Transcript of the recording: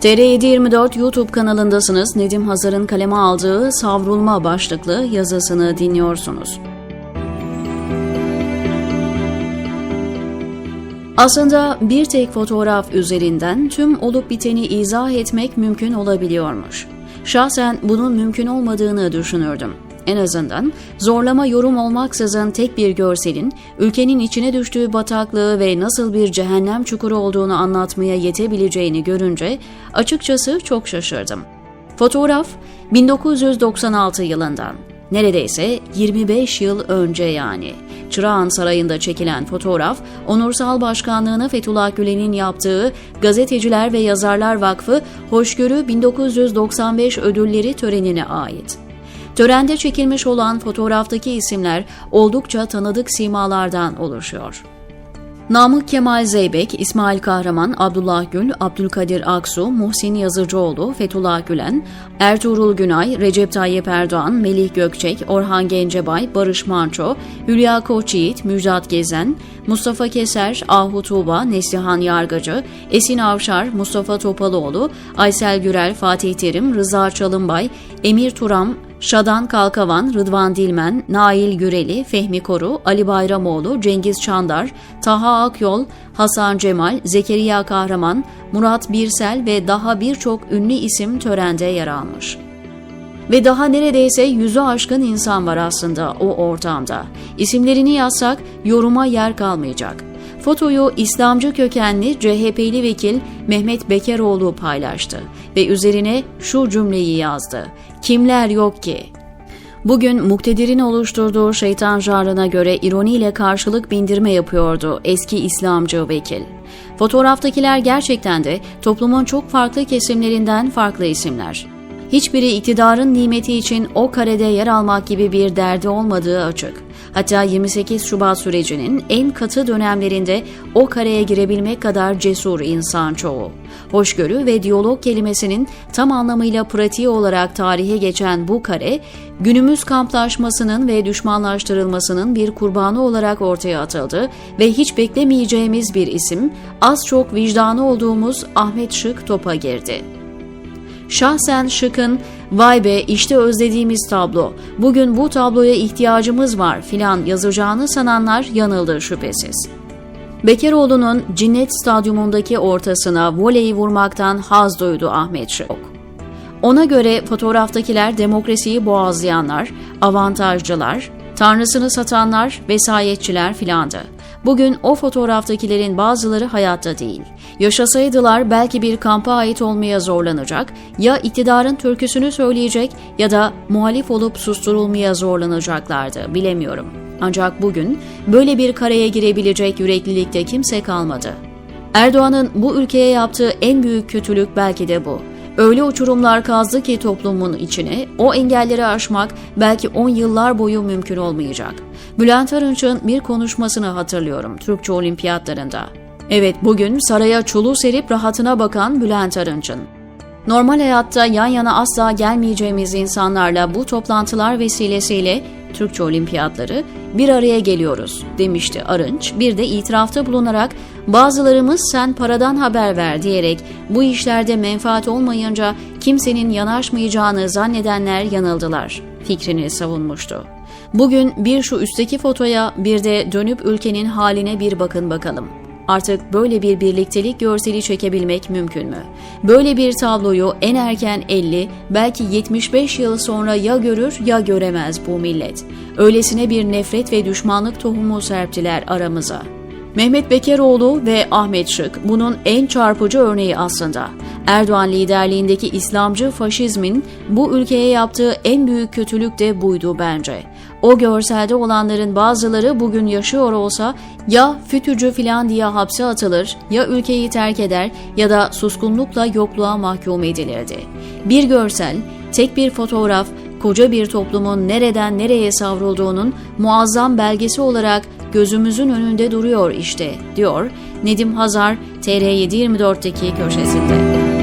TR724 YouTube kanalındasınız. Nedim Hazar'ın kaleme aldığı Savrulma başlıklı yazısını dinliyorsunuz. Aslında bir tek fotoğraf üzerinden tüm olup biteni izah etmek mümkün olabiliyormuş. Şahsen bunun mümkün olmadığını düşünürdüm. En azından zorlama yorum olmaksızın tek bir görselin ülkenin içine düştüğü bataklığı ve nasıl bir cehennem çukuru olduğunu anlatmaya yetebileceğini görünce açıkçası çok şaşırdım. Fotoğraf 1996 yılından. Neredeyse 25 yıl önce yani. Çırağan Sarayı'nda çekilen fotoğraf, Onursal Başkanlığını Fethullah Gülen'in yaptığı Gazeteciler ve Yazarlar Vakfı Hoşgörü 1995 ödülleri törenine ait. Törende çekilmiş olan fotoğraftaki isimler oldukça tanıdık simalardan oluşuyor. Namık Kemal Zeybek, İsmail Kahraman, Abdullah Gül, Abdülkadir Aksu, Muhsin Yazıcıoğlu, Fethullah Gülen, Ertuğrul Günay, Recep Tayyip Erdoğan, Melih Gökçek, Orhan Gencebay, Barış Manço, Hülya Koçyiğit, Müjdat Gezen, Mustafa Keser, Ahu Tuğba, Neslihan Yargacı, Esin Avşar, Mustafa Topalıoğlu, Aysel Gürel, Fatih Terim, Rıza Çalınbay, Emir Turam, Şadan Kalkavan, Rıdvan Dilmen, Nail Güreli, Fehmi Koru, Ali Bayramoğlu, Cengiz Çandar, Taha Akyol, Hasan Cemal, Zekeriya Kahraman, Murat Birsel ve daha birçok ünlü isim törende yer almış. Ve daha neredeyse yüzü aşkın insan var aslında o ortamda. İsimlerini yazsak yoruma yer kalmayacak. Fotoyu İslamcı kökenli CHP'li vekil Mehmet Bekeroğlu paylaştı ve üzerine şu cümleyi yazdı. Kimler yok ki? Bugün muktedirin oluşturduğu şeytan jarına göre ironiyle karşılık bindirme yapıyordu eski İslamcı vekil. Fotoğraftakiler gerçekten de toplumun çok farklı kesimlerinden farklı isimler. Hiçbiri iktidarın nimeti için o karede yer almak gibi bir derdi olmadığı açık. Hatta 28 Şubat sürecinin en katı dönemlerinde o kareye girebilmek kadar cesur insan çoğu. Hoşgörü ve diyalog kelimesinin tam anlamıyla pratiği olarak tarihe geçen bu kare, günümüz kamplaşmasının ve düşmanlaştırılmasının bir kurbanı olarak ortaya atıldı ve hiç beklemeyeceğimiz bir isim, az çok vicdanı olduğumuz Ahmet Şık topa girdi. Şahsen Şık'ın vay be işte özlediğimiz tablo, bugün bu tabloya ihtiyacımız var filan yazacağını sananlar yanıldı şüphesiz. Bekeroğlu'nun Cinnet Stadyumundaki ortasına voleyi vurmaktan haz duydu Ahmet Şık. Ona göre fotoğraftakiler demokrasiyi boğazlayanlar, avantajcılar, tanrısını satanlar, vesayetçiler filandı. Bugün o fotoğraftakilerin bazıları hayatta değil. Yaşasaydılar belki bir kampa ait olmaya zorlanacak, ya iktidarın türküsünü söyleyecek ya da muhalif olup susturulmaya zorlanacaklardı, bilemiyorum. Ancak bugün böyle bir kareye girebilecek yüreklilikte kimse kalmadı. Erdoğan'ın bu ülkeye yaptığı en büyük kötülük belki de bu. Öyle uçurumlar kazdı ki toplumun içine, o engelleri aşmak belki 10 yıllar boyu mümkün olmayacak. Bülent Arınç'ın bir konuşmasını hatırlıyorum Türkçe olimpiyatlarında. Evet bugün saraya çulu serip rahatına bakan Bülent Arınç'ın. Normal hayatta yan yana asla gelmeyeceğimiz insanlarla bu toplantılar vesilesiyle Türkçe olimpiyatları bir araya geliyoruz demişti Arınç. Bir de itirafta bulunarak bazılarımız sen paradan haber ver diyerek bu işlerde menfaat olmayınca kimsenin yanaşmayacağını zannedenler yanıldılar fikrini savunmuştu. Bugün bir şu üstteki fotoya bir de dönüp ülkenin haline bir bakın bakalım. Artık böyle bir birliktelik görseli çekebilmek mümkün mü? Böyle bir tabloyu en erken 50, belki 75 yıl sonra ya görür ya göremez bu millet. Öylesine bir nefret ve düşmanlık tohumu serptiler aramıza. Mehmet Bekeroğlu ve Ahmet Şık bunun en çarpıcı örneği aslında. Erdoğan liderliğindeki İslamcı faşizmin bu ülkeye yaptığı en büyük kötülük de buydu bence. O görselde olanların bazıları bugün yaşıyor olsa ya fütücü filan diye hapse atılır, ya ülkeyi terk eder ya da suskunlukla yokluğa mahkum edilirdi. Bir görsel, tek bir fotoğraf, koca bir toplumun nereden nereye savrulduğunun muazzam belgesi olarak gözümüzün önünde duruyor işte, diyor Nedim Hazar TR724'deki köşesinde.